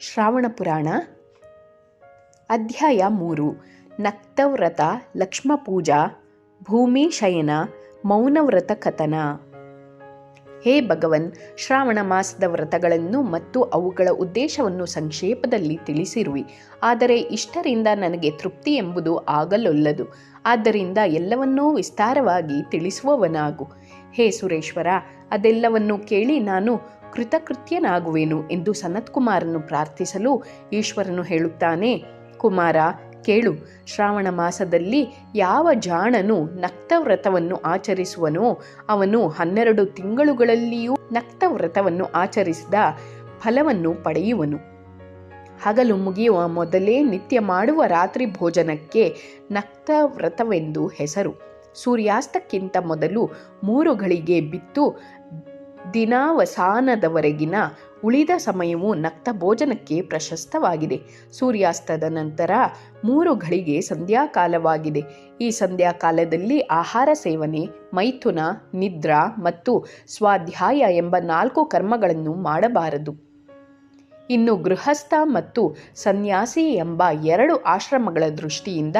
ಶ್ರಾವಣ ಪುರಾಣ, ಅಧ್ಯಾಯ ಮೂರು, ನಕ್ತವ್ರತ, ಲಕ್ಷ್ಮ ಪೂಜಾ, ಭೂಮಿ ಶಯನ, ಮೌನವ್ರತ ಕಥನ. ಹೇ ಭಗವನ್, ಶ್ರಾವಣ ಮಾಸದ ವ್ರತಗಳನ್ನು ಮತ್ತು ಅವುಗಳ ಉದ್ದೇಶವನ್ನು ಸಂಕ್ಷೇಪದಲ್ಲಿ ತಿಳಿಸಿರುವಿ. ಆದರೆ ಇಷ್ಟರಿಂದ ನನಗೆ ತೃಪ್ತಿ ಎಂಬುದು ಆಗಲೊಲ್ಲದು. ಆದ್ದರಿಂದ ಎಲ್ಲವನ್ನೂ ವಿಸ್ತಾರವಾಗಿ ತಿಳಿಸುವವನಾಗು. ಹೇ ಸುರೇಶ್ವರ, ಅದೆಲ್ಲವನ್ನು ಕೇಳಿ ನಾನು ಕೃತಕೃತ್ಯನಾಗುವೆನು ಎಂದು ಸನತ್ಕುಮಾರನು ಪ್ರಾರ್ಥಿಸಲು ಈಶ್ವರನು ಹೇಳುತ್ತಾನೆ, ಕುಮಾರ, ಕೇಳು. ಶ್ರಾವಣ ಮಾಸದಲ್ಲಿ ಯಾವ ಜಾಣನು ನಕ್ತವ್ರತವನ್ನು ಆಚರಿಸುವನೋ, ಅವನು ಹನ್ನೆರಡು ತಿಂಗಳುಗಳಲ್ಲಿಯೂ ನಕ್ತವ್ರತವನ್ನು ಆಚರಿಸಿದ ಫಲವನ್ನು ಪಡೆಯುವನು. ಹಗಲು ಮುಗಿಯುವ ಮೊದಲೇ ನಿತ್ಯ ಮಾಡುವ ರಾತ್ರಿ ಭೋಜನಕ್ಕೆ ನಕ್ತವ್ರತವೆಂದು ಹೆಸರು. ಸೂರ್ಯಾಸ್ತಕ್ಕಿಂತ ಮೊದಲು ಮೂರು ಗಳಿಗೆ ಬಿತ್ತು ದಿನಾವಸಾನದವರೆಗಿನ ಉಳಿದ ಸಮಯವು ನಕ್ತ ಭೋಜನಕ್ಕೆ ಪ್ರಶಸ್ತವಾಗಿದೆ. ಸೂರ್ಯಾಸ್ತದ ನಂತರ ಮೂರು ಘಳಿಗೆ ಸಂಧ್ಯಾಕಾಲವಾಗಿದೆ. ಈ ಸಂಧ್ಯಾಕಾಲದಲ್ಲಿ ಆಹಾರ ಸೇವನೆ, ಮೈಥುನ, ನಿದ್ರಾ ಮತ್ತು ಸ್ವಾಧ್ಯಾಯ ಎಂಬ ನಾಲ್ಕು ಕರ್ಮಗಳನ್ನು ಮಾಡಬಾರದು. ಇನ್ನು ಗೃಹಸ್ಥ ಮತ್ತು ಸನ್ಯಾಸಿ ಎಂಬ ಎರಡು ಆಶ್ರಮಗಳ ದೃಷ್ಟಿಯಿಂದ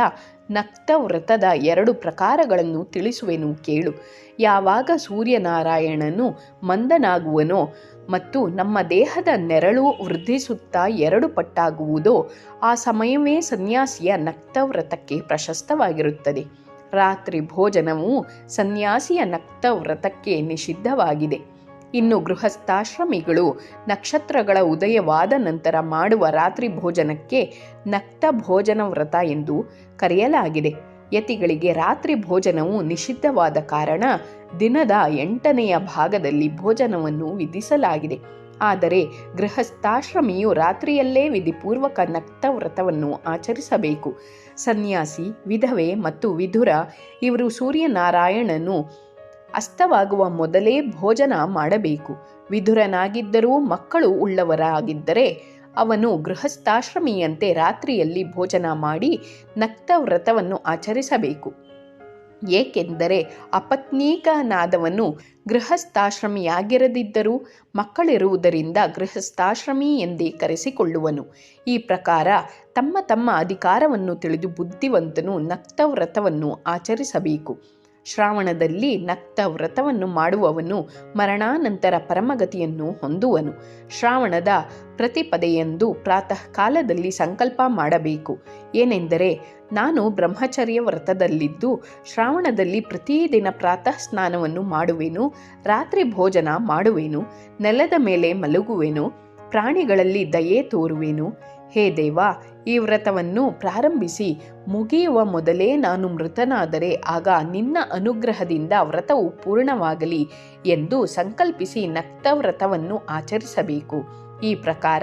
ನಕ್ತ ವ್ರತದ ಎರಡು ಪ್ರಕಾರಗಳನ್ನು ತಿಳಿಸುವೆನು ಕೇಳು. ಯಾವಾಗ ಸೂರ್ಯನಾರಾಯಣನು ಮಂದನಾಗುವನೋ ಮತ್ತು ನಮ್ಮ ದೇಹದ ನೆರಳು ವೃದ್ಧಿಸುತ್ತಾ ಎರಡು ಪಟ್ಟಾಗುವುದೋ ಆ ಸಮಯವೇ ಸನ್ಯಾಸಿಯ ನಕ್ತವ್ರತಕ್ಕೆ ಪ್ರಶಸ್ತವಾಗಿರುತ್ತದೆ. ರಾತ್ರಿ ಭೋಜನವು ಸನ್ಯಾಸಿಯ ನಕ್ತವ್ರತಕ್ಕೆ ನಿಷಿದ್ಧವಾಗಿದೆ. ಇನ್ನು ಗೃಹಸ್ಥಾಶ್ರಮಿಗಳು ನಕ್ಷತ್ರಗಳ ಉದಯವಾದ ನಂತರ ಮಾಡುವ ರಾತ್ರಿ ಭೋಜನಕ್ಕೆ ನಕ್ತ ಭೋಜನ ವ್ರತ ಎಂದು ಕರೆಯಲಾಗಿದೆ. ಯತಿಗಳಿಗೆ ರಾತ್ರಿ ಭೋಜನವು ನಿಷಿದ್ಧವಾದ ಕಾರಣ ದಿನದ ಎಂಟನೆಯ ಭಾಗದಲ್ಲಿ ಭೋಜನವನ್ನು ವಿಧಿಸಲಾಗಿದೆ. ಆದರೆ ಗೃಹಸ್ಥಾಶ್ರಮಿಯು ರಾತ್ರಿಯಲ್ಲೇ ವಿಧಿಪೂರ್ವಕ ನಕ್ತ ವ್ರತವನ್ನು ಆಚರಿಸಬೇಕು. ಸನ್ಯಾಸಿ, ವಿಧವೆ ಮತ್ತು ವಿಧುರ ಇವರು ಸೂರ್ಯನಾರಾಯಣನು ಅಸ್ತವಾಗುವ ಮೊದಲೇ ಭೋಜನ ಮಾಡಬೇಕು. ವಿಧುರನಾಗಿದ್ದರೂ ಮಕ್ಕಳು ಉಳ್ಳವರಾಗಿದ್ದರೆ ಅವನು ಗೃಹಸ್ಥಾಶ್ರಮಿಯಂತೆ ರಾತ್ರಿಯಲ್ಲಿ ಭೋಜನ ಮಾಡಿ ನಕ್ತ ವ್ರತವನ್ನು ಆಚರಿಸಬೇಕು. ಏಕೆಂದರೆ ಅಪತ್ನೀಕನಾದವನು ಗೃಹಸ್ಥಾಶ್ರಮಿಯಾಗಿರದಿದ್ದರೂ ಮಕ್ಕಳಿರುವುದರಿಂದ ಗೃಹಸ್ಥಾಶ್ರಮಿ ಎಂದೇ ಕರೆಸಿಕೊಳ್ಳುವನು. ಈ ಪ್ರಕಾರ ತಮ್ಮ ತಮ್ಮ ಅಧಿಕಾರವನ್ನು ತಿಳಿದು ಬುದ್ಧಿವಂತನು ನಕ್ತ ವ್ರತವನ್ನು ಆಚರಿಸಬೇಕು. ಶ್ರಾವಣದಲ್ಲಿ ನಕ್ತ ವ್ರತವನ್ನು ಮಾಡುವವನು ಮರಣಾನಂತರ ಪರಮಗತಿಯನ್ನು ಹೊಂದುವನು. ಶ್ರಾವಣದ ಪ್ರತಿಪದೆಯೆಂದು ಪ್ರಾತಃ ಕಾಲದಲ್ಲಿ ಸಂಕಲ್ಪ ಮಾಡಬೇಕು. ಏನೆಂದರೆ, ನಾನು ಬ್ರಹ್ಮಚರ್ಯ ವ್ರತದಲ್ಲಿದ್ದು ಶ್ರಾವಣದಲ್ಲಿ ಪ್ರತಿದಿನ ಪ್ರಾತಃ ಸ್ನಾನವನ್ನು ಮಾಡುವೆನು, ರಾತ್ರಿ ಭೋಜನ ಮಾಡುವೆನು, ನೆಲದ ಮೇಲೆ ಮಲಗುವೆನು, ಪ್ರಾಣಿಗಳಲ್ಲಿ ದಯೆ ತೋರುವೆನು. ಹೇ ದೇವ, ಈ ವ್ರತವನ್ನು ಪ್ರಾರಂಭಿಸಿ. ಮುಗಿಯುವ ಮೊದಲೇ ನಾನು ಮೃತನಾದರೆ ಆಗ ನಿನ್ನ ಅನುಗ್ರಹದಿಂದ ವ್ರತವು ಪೂರ್ಣವಾಗಲಿ ಎಂದು ಸಂಕಲ್ಪಿಸಿ ನಕ್ತ ವ್ರತವನ್ನು ಆಚರಿಸಬೇಕು. ಈ ಪ್ರಕಾರ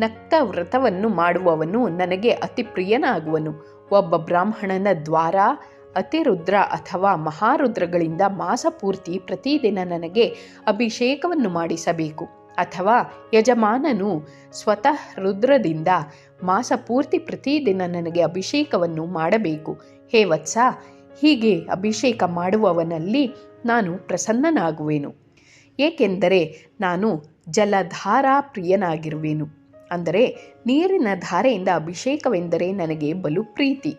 ನಕ್ತ ವ್ರತವನ್ನು ಮಾಡುವವನು ನನಗೆ ಅತಿ ಪ್ರಿಯನಾಗುವನು. ಒಬ್ಬ ಬ್ರಾಹ್ಮಣನ ದ್ವಾರ, ಅತಿರುದ್ರ ಅಥವಾ ಮಹಾರುದ್ರಗಳಿಂದ ಮಾಸಪೂರ್ತಿ ಪ್ರತಿದಿನ ನನಗೆ ಅಭಿಷೇಕವನ್ನು ಮಾಡಿಸಬೇಕು. ಅಥವಾ ಯಜಮಾನನು ಸ್ವತಃ ರುದ್ರದಿಂದ ಮಾಸ ಪೂರ್ತಿ ಪ್ರತಿದಿನ ನನಗೆ ಅಭಿಷೇಕವನ್ನು ಮಾಡಬೇಕು. ಹೇ ವತ್ಸ, ಹೀಗೆ ಅಭಿಷೇಕ ಮಾಡುವವನಲ್ಲಿ ನಾನು ಪ್ರಸನ್ನನಾಗುವೆನು. ಏಕೆಂದರೆ ನಾನು ಜಲಧಾರಾ ಪ್ರಿಯನಾಗಿರುವೆನು ಅಂದರೆ ನೀರಿನ ಧಾರೆಯಿಂದ ಅಭಿಷೇಕವೆಂದರೆ ನನಗೆ ಬಲು ಪ್ರೀತಿ.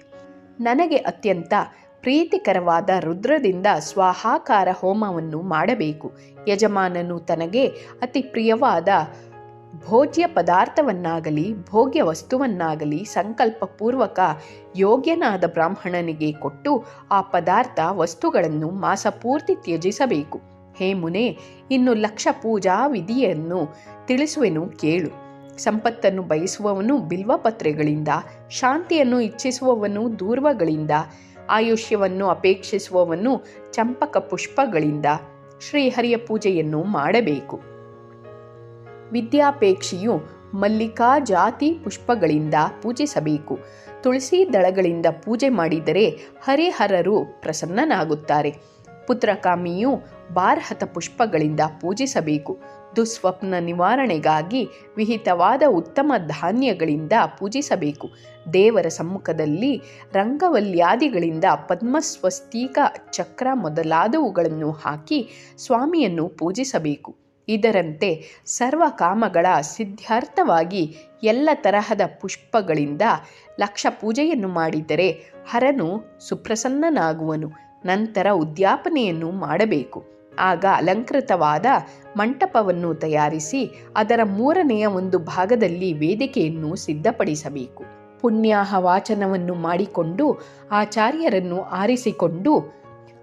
ನನಗೆ ಅತ್ಯಂತ ಪ್ರೀತಿಕರವಾದ ರುದ್ರದಿಂದ ಸ್ವಾಹಾಕಾರ ಹೋಮವನ್ನು ಮಾಡಬೇಕು. ಯಜಮಾನನು ತನಗೆ ಅತಿ ಪ್ರಿಯವಾದ ಭೋಜ್ಯ ಪದಾರ್ಥವನ್ನಾಗಲಿ, ಭೋಗ್ಯ ವಸ್ತುವನ್ನಾಗಲಿ ಸಂಕಲ್ಪಪೂರ್ವಕ ಯೋಗ್ಯನಾದ ಬ್ರಾಹ್ಮಣನಿಗೆ ಕೊಟ್ಟು ಆ ಪದಾರ್ಥ ವಸ್ತುಗಳನ್ನು ಮಾಸಪೂರ್ತಿ ತ್ಯಜಿಸಬೇಕು. ಹೇ ಮುನೆ, ಇನ್ನು ಲಕ್ಷ ಪೂಜಾ ವಿಧಿಯನ್ನು ತಿಳಿಸುವೆನು ಕೇಳು. ಸಂಪತ್ತನ್ನು ಬಯಸುವವನು ಬಿಲ್ವಪತ್ರೆಗಳಿಂದ, ಶಾಂತಿಯನ್ನು ಇಚ್ಛಿಸುವವನು ದೂರ್ವಗಳಿಂದ ಆಯುಷ್ಯವನ್ನು ಅಪೇಕ್ಷಿಸುವವನು ಚಂಪಕ ಪುಷ್ಪಗಳಿಂದ ಶ್ರೀಹರಿಯ ಪೂಜೆಯನ್ನು ಮಾಡಬೇಕು. ವಿದ್ಯಾಪೇಕ್ಷಿಯು ಮಲ್ಲಿಕಾ ಜಾತಿ ಪುಷ್ಪಗಳಿಂದ ಪೂಜಿಸಬೇಕು. ತುಳಸಿ ದಳಗಳಿಂದ ಪೂಜೆ ಮಾಡಿದರೆ ಹರಿಹರರು ಪ್ರಸನ್ನನಾಗುತ್ತಾರೆ. ಪುತ್ರಕಾಮಿಯು ಬಾರ್ಹತ ಪುಷ್ಪಗಳಿಂದ ಪೂಜಿಸಬೇಕು. ದುಸ್ವಪ್ನ ನಿವಾರಣೆಗಾಗಿ ವಿಹಿತವಾದ ಉತ್ತಮ ಧಾನ್ಯಗಳಿಂದ ಪೂಜಿಸಬೇಕು. ದೇವರ ಸಮ್ಮುಖದಲ್ಲಿ ರಂಗವಲ್ಯಾದಿಗಳಿಂದ ಪದ್ಮಸ್ವಸ್ತಿಕ ಚಕ್ರ ಮೊದಲಾದವುಗಳನ್ನು ಹಾಕಿ ಸ್ವಾಮಿಯನ್ನು ಪೂಜಿಸಬೇಕು. ಇದರಂತೆ ಸರ್ವ ಕಾಮಗಳ ಸಿದ್ಧಾರ್ಥವಾಗಿ ಎಲ್ಲ ತರಹದ ಪುಷ್ಪಗಳಿಂದ ಲಕ್ಷ ಪೂಜೆಯನ್ನು ಮಾಡಿದರೆ ಹರನು ಸುಪ್ರಸನ್ನನಾಗುವನು. ನಂತರ ಉದ್ಯಾಪನೆಯನ್ನು ಮಾಡಬೇಕು. ಆಗ ಅಲಂಕೃತವಾದ ಮಂಟಪವನ್ನು ತಯಾರಿಸಿ ಅದರ ಮೂರನೆಯ ಒಂದು ಭಾಗದಲ್ಲಿ ವೇದಿಕೆಯನ್ನು ಸಿದ್ಧಪಡಿಸಬೇಕು. ಪುಣ್ಯಾಹ ವಾಚನವನ್ನು ಮಾಡಿಕೊಂಡು ಆಚಾರ್ಯರನ್ನು ಆರಿಸಿಕೊಂಡು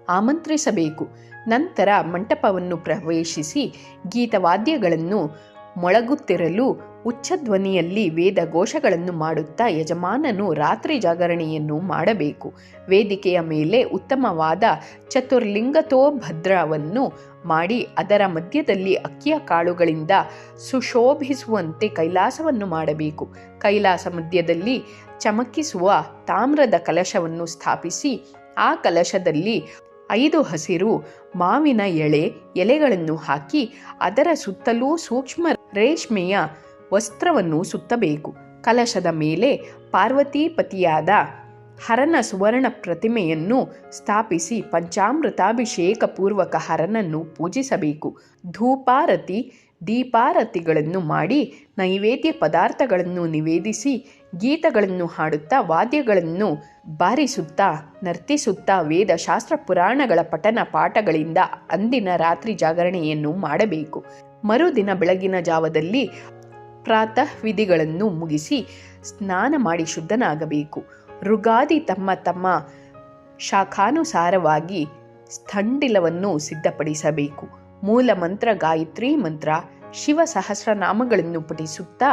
ಆಮಂತ್ರಿಸಬೇಕು. ನಂತರ ಮಂಟಪವನ್ನು ಪ್ರವೇಶಿಸಿ ಗೀತವಾದ್ಯಗಳನ್ನು ಮೊಳಗುತ್ತಿರಲು ಉಚ್ಚಧ್ವನಿಯಲ್ಲಿ ವೇದ ಘೋಷಗಳನ್ನು ಮಾಡುತ್ತಾ ಯಜಮಾನನು ರಾತ್ರಿ ಜಾಗರಣೆಯನ್ನು ಮಾಡಬೇಕು. ವೇದಿಕೆಯ ಮೇಲೆ ಉತ್ತಮವಾದ ಚತುರ್ಲಿಂಗತೋಭದ್ರವನ್ನು ಮಾಡಿ ಅದರ ಮಧ್ಯದಲ್ಲಿ ಅಕ್ಕಿಯ ಕಾಳುಗಳಿಂದ ಸುಶೋಭಿಸುವಂತೆ ಕೈಲಾಸವನ್ನು ಮಾಡಬೇಕು. ಕೈಲಾಸ ಮಧ್ಯದಲ್ಲಿ ಚಮಕಿಸುವ ತಾಮ್ರದ ಕಲಶವನ್ನು ಸ್ಥಾಪಿಸಿ, ಆ ಕಲಶದಲ್ಲಿ ಐದು ಹಸಿರು ಮಾವಿನ ಎಳೆ ಎಲೆಗಳನ್ನು ಹಾಕಿ ಅದರ ಸುತ್ತಲೂ ಸೂಕ್ಷ್ಮ ರೇಷ್ಮೆಯ ವಸ್ತ್ರವನ್ನು ಸುತ್ತಬೇಕು. ಕಲಶದ ಮೇಲೆ ಪಾರ್ವತೀಪತಿಯಾದ ಹರನ ಸುವರ್ಣ ಪ್ರತಿಮೆಯನ್ನು ಸ್ಥಾಪಿಸಿ ಪಂಚಾಮೃತಾಭಿಷೇಕ ಪೂರ್ವಕ ಹರನನ್ನು ಪೂಜಿಸಬೇಕು. ಧೂಪಾರತಿ, ದೀಪಾರತಿಗಳನ್ನು ಮಾಡಿ ನೈವೇದ್ಯ ಪದಾರ್ಥಗಳನ್ನು ನಿವೇದಿಸಿ ಗೀತಗಳನ್ನು ಹಾಡುತ್ತಾ, ವಾದ್ಯಗಳನ್ನು ಬಾರಿಸುತ್ತಾ, ನರ್ತಿಸುತ್ತಾ ವೇದ ಶಾಸ್ತ್ರ ಪುರಾಣಗಳ ಪಠನ ಪಾಠಗಳಿಂದ ಅಂದಿನ ರಾತ್ರಿ ಜಾಗರಣೆಯನ್ನು ಮಾಡಬೇಕು. ಮರುದಿನ ಬೆಳಗಿನ ಜಾವದಲ್ಲಿ ಪ್ರಾತಃ ವಿಧಿಗಳನ್ನು ಮುಗಿಸಿ ಸ್ನಾನ ಮಾಡಿ ಶುದ್ಧನಾಗಬೇಕು. ಋಗಾದಿ ತಮ್ಮ ತಮ್ಮ ಶಾಖಾನುಸಾರವಾಗಿ ಸ್ಥಂಡಿಲವನ್ನು ಸಿದ್ಧಪಡಿಸಬೇಕು. ಮೂಲ ಮಂತ್ರ ಗಾಯತ್ರಿ ಮಂತ್ರ ಶಿವ ಸಹಸ್ರನಾಮಗಳನ್ನು ಪಠಿಸುತ್ತಾ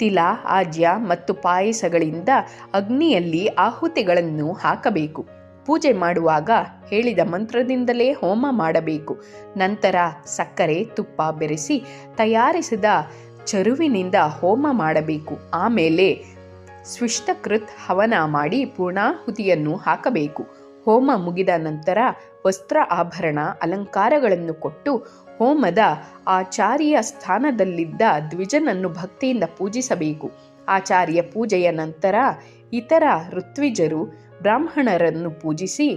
ತಿಲ, ಆಜ್ಯ ಮತ್ತು ಪಾಯಸಗಳಿಂದ ಅಗ್ನಿಯಲ್ಲಿ ಆಹುತಿಗಳನ್ನು ಹಾಕಬೇಕು. ಪೂಜೆ ಮಾಡುವಾಗ ಹೇಳಿದ ಮಂತ್ರದಿಂದಲೇ ಹೋಮ ಮಾಡಬೇಕು. ನಂತರ ಸಕ್ಕರೆ, ತುಪ್ಪ ಬೆರೆಸಿ ತಯಾರಿಸಿದ ಚರುವಿನಿಂದ ಹೋಮ ಮಾಡಬೇಕು. ಆಮೇಲೆ ಸ್ವಿಷ್ಟಕೃತ್ ಹವನ ಮಾಡಿ ಪೂರ್ಣಾಹುತಿಯನ್ನು ಹಾಕಬೇಕು. ಹೋಮ ಮುಗಿದ ನಂತರ ವಸ್ತ್ರ ಆಭರಣ ಅಲಂಕಾರಗಳನ್ನು ಕೊಟ್ಟು ಹೋಮದ ಆಚಾರ್ಯ ಸ್ಥಾನದಲ್ಲಿದ್ದ ದ್ವಿಜನನ್ನು ಭಕ್ತಿಯಿಂದ ಪೂಜಿಸಬೇಕು. ಆಚಾರ್ಯ ಪೂಜೆಯ ನಂತರ ಇತರ ಋತ್ವಿಜರು ಬ್ರಾಹ್ಮಣರನ್ನು ಪೂಜಿಸಿ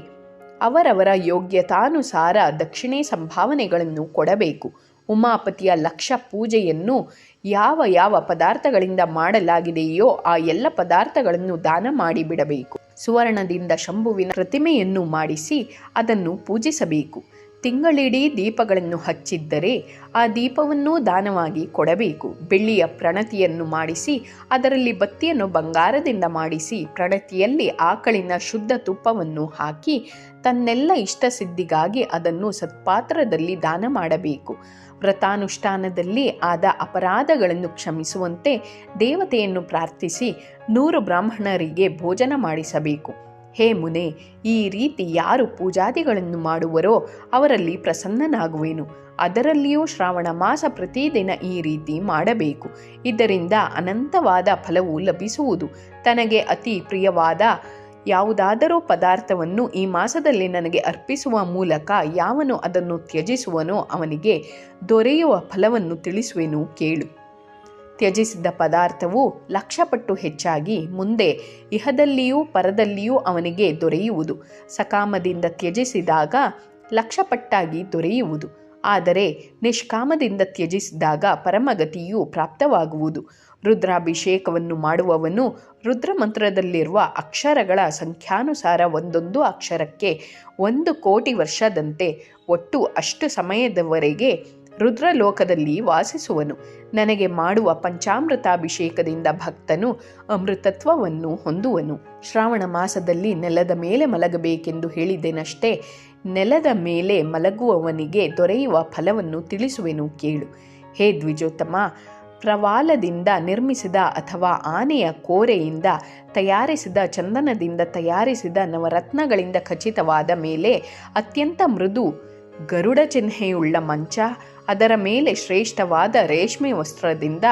ಅವರವರ ಯೋಗ್ಯತಾನುಸಾರ ದಕ್ಷಿಣೆ ಸಂಭಾವನೆಗಳನ್ನು ಕೊಡಬೇಕು. ಉಮಾಪತಿಯ ಲಕ್ಷ ಪೂಜೆಯನ್ನು ಯಾವ ಯಾವ ಪದಾರ್ಥಗಳಿಂದ ಮಾಡಲಾಗಿದೆಯೋ ಆ ಎಲ್ಲ ಪದಾರ್ಥಗಳನ್ನು ದಾನ ಮಾಡಿಬಿಡಬೇಕು. ಸುವರ್ಣದಿಂದ ಶಂಭುವಿನ ಪ್ರತಿಮೆಯನ್ನು ಮಾಡಿಸಿ ಅದನ್ನು ಪೂಜಿಸಬೇಕು. ತಿಂಗಳಿಡೀ ದೀಪಗಳನ್ನು ಹಚ್ಚಿದ್ದರೆ ಆ ದೀಪವನ್ನು ದಾನವಾಗಿ ಕೊಡಬೇಕು. ಬೆಳ್ಳಿಯ ಪ್ರಣತಿಯನ್ನು ಮಾಡಿಸಿ, ಅದರಲ್ಲಿ ಬತ್ತಿಯನ್ನು ಬಂಗಾರದಿಂದ ಮಾಡಿಸಿ, ಪ್ರಣತಿಯಲ್ಲಿ ಆಕಳಿನ ಶುದ್ಧ ತುಪ್ಪವನ್ನು ಹಾಕಿ, ತನ್ನೆಲ್ಲ ಇಷ್ಟಸಿದ್ಧಿಗಾಗಿ ಅದನ್ನು ಸತ್ಪಾತ್ರದಲ್ಲಿ ದಾನ ಮಾಡಬೇಕು. ವ್ರತಾನುಷ್ಠಾನದಲ್ಲಿ ಆದ ಅಪರಾಧಗಳನ್ನು ಕ್ಷಮಿಸುವಂತೆ ದೇವತೆಯನ್ನು ಪ್ರಾರ್ಥಿಸಿ, ನೂರು ಬ್ರಾಹ್ಮಣರಿಗೆ ಭೋಜನ ಮಾಡಿಸಬೇಕು. ಹೇ ಮುನೆ, ಈ ರೀತಿ ಯಾರು ಪೂಜಾದಿಗಳನ್ನು ಮಾಡುವರೋ ಅವರಲ್ಲಿ ಪ್ರಸನ್ನನಾಗುವೆನು. ಅದರಲ್ಲಿಯೂ ಶ್ರಾವಣ ಮಾಸ ಪ್ರತಿದಿನ ಈ ರೀತಿ ಮಾಡಬೇಕು. ಇದರಿಂದ ಅನಂತವಾದ ಫಲವು ಲಭಿಸುವುದು. ತನಗೆ ಅತಿ ಪ್ರಿಯವಾದ ಯಾವುದಾದರೂ ಪದಾರ್ಥವನ್ನು ಈ ಮಾಸದಲ್ಲಿ ನನಗೆ ಅರ್ಪಿಸುವ ಮೂಲಕ ಯಾವನು ಅದನ್ನು ತ್ಯಜಿಸುವನೋ ಅವನಿಗೆ ದೊರೆಯುವ ಫಲವನ್ನು ತಿಳಿಸುವೆನು ಕೇಳು. ತ್ಯಜಿಸಿದ ಪದಾರ್ಥವು ಲಕ್ಷಪಟ್ಟು ಹೆಚ್ಚಾಗಿ ಮುಂದೆ ಇಹದಲ್ಲಿಯೂ ಪರದಲ್ಲಿಯೂ ಅವನಿಗೆ ದೊರೆಯುವುದು. ಸಕಾಮದಿಂದ ತ್ಯಜಿಸಿದಾಗ ಲಕ್ಷಪಟ್ಟಾಗಿ ದೊರೆಯುವುದು. ಆದರೆ ನಿಷ್ಕಾಮದಿಂದ ತ್ಯಜಿಸಿದಾಗ ಪರಮಗತಿಯು ಪ್ರಾಪ್ತವಾಗುವುದು. ರುದ್ರಾಭಿಷೇಕವನ್ನು ಮಾಡುವವನು ರುದ್ರಮಂತ್ರದಲ್ಲಿರುವ ಅಕ್ಷರಗಳ ಸಂಖ್ಯಾನುಸಾರ ಒಂದೊಂದು ಅಕ್ಷರಕ್ಕೆ ಒಂದು ಕೋಟಿ ವರ್ಷದಂತೆ ಒಟ್ಟು ಅಷ್ಟು ಸಮಯದವರೆಗೆ ರುದ್ರಲೋಕದಲ್ಲಿ ವಾಸಿಸುವನು. ನನಗೆ ಮಾಡುವ ಪಂಚಾಮೃತಾಭಿಷೇಕದಿಂದ ಭಕ್ತನು ಅಮೃತತ್ವವನ್ನು ಹೊಂದುವನು. ಶ್ರಾವಣ ಮಾಸದಲ್ಲಿ ನೆಲದ ಮೇಲೆ ಮಲಗಬೇಕೆಂದು ಹೇಳಿದೆನಷ್ಟೇ, ನೆಲದ ಮೇಲೆ ಮಲಗುವವನಿಗೆ ದೊರೆಯುವ ಫಲವನ್ನು ತಿಳಿಸುವೆನು ಕೇಳು. ಹೇ ದ್ವಿಜೋತ್ತಮ, ಪ್ರವಾಲದಿಂದ ನಿರ್ಮಿಸಿದ ಅಥವಾ ಆನೆಯ ಕೋರೆಯಿಂದ ತಯಾರಿಸಿದ ಚಂದನದಿಂದ ತಯಾರಿಸಿದ ನವರತ್ನಗಳಿಂದ ಖಚಿತವಾದ ಮೇಲೆ ಅತ್ಯಂತ ಮೃದು ಗರುಡ ಚಿಹ್ನೆಯುಳ್ಳ ಮಂಚ ಅದರ ಮೇಲೆ ಶ್ರೇಷ್ಠವಾದ ರೇಷ್ಮೆ ವಸ್ತ್ರದಿಂದ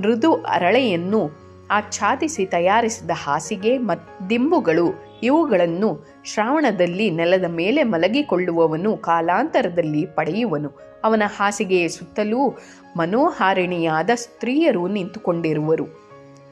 ಮೃದು ಅರಳೆಯನ್ನು ಆಚ್ಛಾದಿಸಿ ತಯಾರಿಸಿದ ಹಾಸಿಗೆ ಮತ್ತು ದಿಂಬುಗಳು. ಇವುಗಳನ್ನು ಶ್ರಾವಣದಲ್ಲಿ ನೆಲದ ಮೇಲೆ ಮಲಗಿಕೊಳ್ಳುವವನು ಕಾಲಾಂತರದಲ್ಲಿ ಪಡೆಯುವನು. ಅವನ ಹಾಸಿಗೆಯ ಸುತ್ತಲೂ ಮನೋಹಾರಿಣಿಯಾದ ಸ್ತ್ರೀಯರು ನಿಂತುಕೊಂಡಿರುವರು.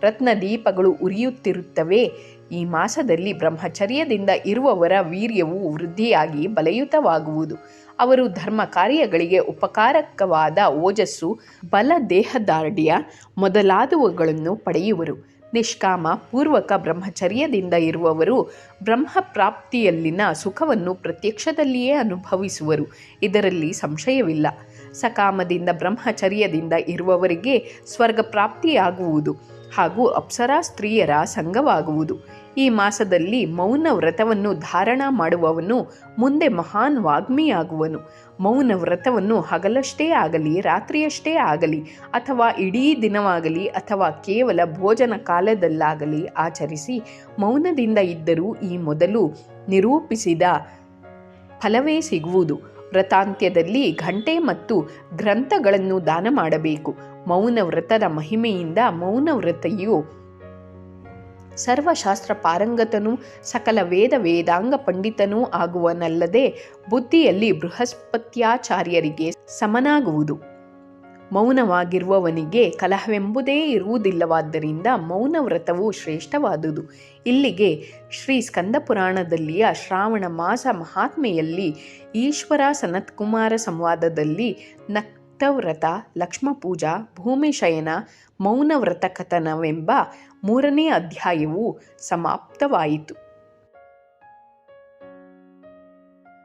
ರತ್ನ ದೀಪಗಳು ಉರಿಯುತ್ತಿರುತ್ತವೆ. ಈ ಮಾಸದಲ್ಲಿ ಬ್ರಹ್ಮಚರ್ಯದಿಂದ ಇರುವವರ ವೀರ್ಯವು ವೃದ್ಧಿಯಾಗಿ ಬಲಯುತವಾಗುವುದು. ಅವರು ಧರ್ಮ ಕಾರ್ಯಗಳಿಗೆ ಉಪಕಾರಕವಾದ ಓಜಸ್ಸು ಬಲ ದೇಹದಾರ್ಢ್ಯ ಮೊದಲಾದವುಗಳನ್ನು ಪಡೆಯುವರು. ನಿಷ್ಕಾಮ, ಪೂರ್ವಕ ಬ್ರಹ್ಮಚರ್ಯದಿಂದ ಇರುವವರು ಬ್ರಹ್ಮಪ್ರಾಪ್ತಿಯಲ್ಲಿನ ಸುಖವನ್ನು ಪ್ರತ್ಯಕ್ಷದಲ್ಲಿಯೇ ಅನುಭವಿಸುವರು. ಇದರಲ್ಲಿ ಸಂಶಯವಿಲ್ಲ. ಸಕಾಮದಿಂದ ಬ್ರಹ್ಮಚರ್ಯದಿಂದ ಇರುವವರಿಗೆ ಸ್ವರ್ಗ ಪ್ರಾಪ್ತಿಯಾಗುವುದು ಹಾಗೂ ಅಪ್ಸರಾ ಸ್ತ್ರೀಯರ ಸಂಘವಾಗುವುದು. ಈ ಮಾಸದಲ್ಲಿ ಮೌನ ವ್ರತವನ್ನು ಧಾರಣ ಮಾಡುವವನು ಮುಂದೆ ಮಹಾನ್ ವಾಗ್ಮಿಯಾಗುವನು. ಮೌನ ವ್ರತವನ್ನು ಹಗಲಷ್ಟೇ ಆಗಲಿ, ರಾತ್ರಿಯಷ್ಟೇ ಆಗಲಿ, ಅಥವಾ ಇಡೀ ದಿನವಾಗಲಿ, ಅಥವಾ ಕೇವಲ ಭೋಜನ ಕಾಲದಲ್ಲಾಗಲಿ ಆಚರಿಸಿ ಮೌನದಿಂದ ಇದ್ದರೂ ಈ ಮೊದಲು ನಿರೂಪಿಸಿದ ಫಲವೇ ಸಿಗುವುದು. ವ್ರತಾಂತ್ಯದಲ್ಲಿ ಘಂಟೆ ಮತ್ತು ಗ್ರಂಥಗಳನ್ನು ದಾನ ಮಾಡಬೇಕು. ಮೌನ ವ್ರತದ ಮಹಿಮೆಯಿಂದ ಮೌನ ವ್ರತೆಯು ಸರ್ವಶಾಸ್ತ್ರ ಪಾರಂಗತನೂ ಸಕಲ ವೇದ ವೇದಾಂಗ ಪಂಡಿತನೂ ಆಗುವನಲ್ಲದೆ ಬುದ್ಧಿಯಲ್ಲಿ ಬೃಹಸ್ಪತ್ಯಾಚಾರ್ಯರಿಗೆ ಸಮನಾಗುವುದು. ಮೌನವಾಗಿರುವವನಿಗೆ ಕಲಹವೆಂಬುದೇ ಇರುವುದಿಲ್ಲವಾದ್ದರಿಂದ ಮೌನ ವ್ರತವು ಶ್ರೇಷ್ಠವಾದುದು. ಇಲ್ಲಿಗೆ ಶ್ರೀ ಸ್ಕಂದ ಪುರಾಣದಲ್ಲಿಯ ಶ್ರಾವಣ ಮಾಸ ಮಹಾತ್ಮೆಯಲ್ಲಿ ಈಶ್ವರ ಸನತ್ಕುಮಾರ ಸಂವಾದದಲ್ಲಿ ನಕ್ತವ್ರತ ಲಕ್ಷ್ಮಪೂಜಾ ಭೂಮಿಶಯನ ಮೌನವ್ರತ ಕಥನವೆಂಬ ಮೂರನೇ ಅಧ್ಯಾಯವು ಸಮಾಪ್ತವಾಯಿತು.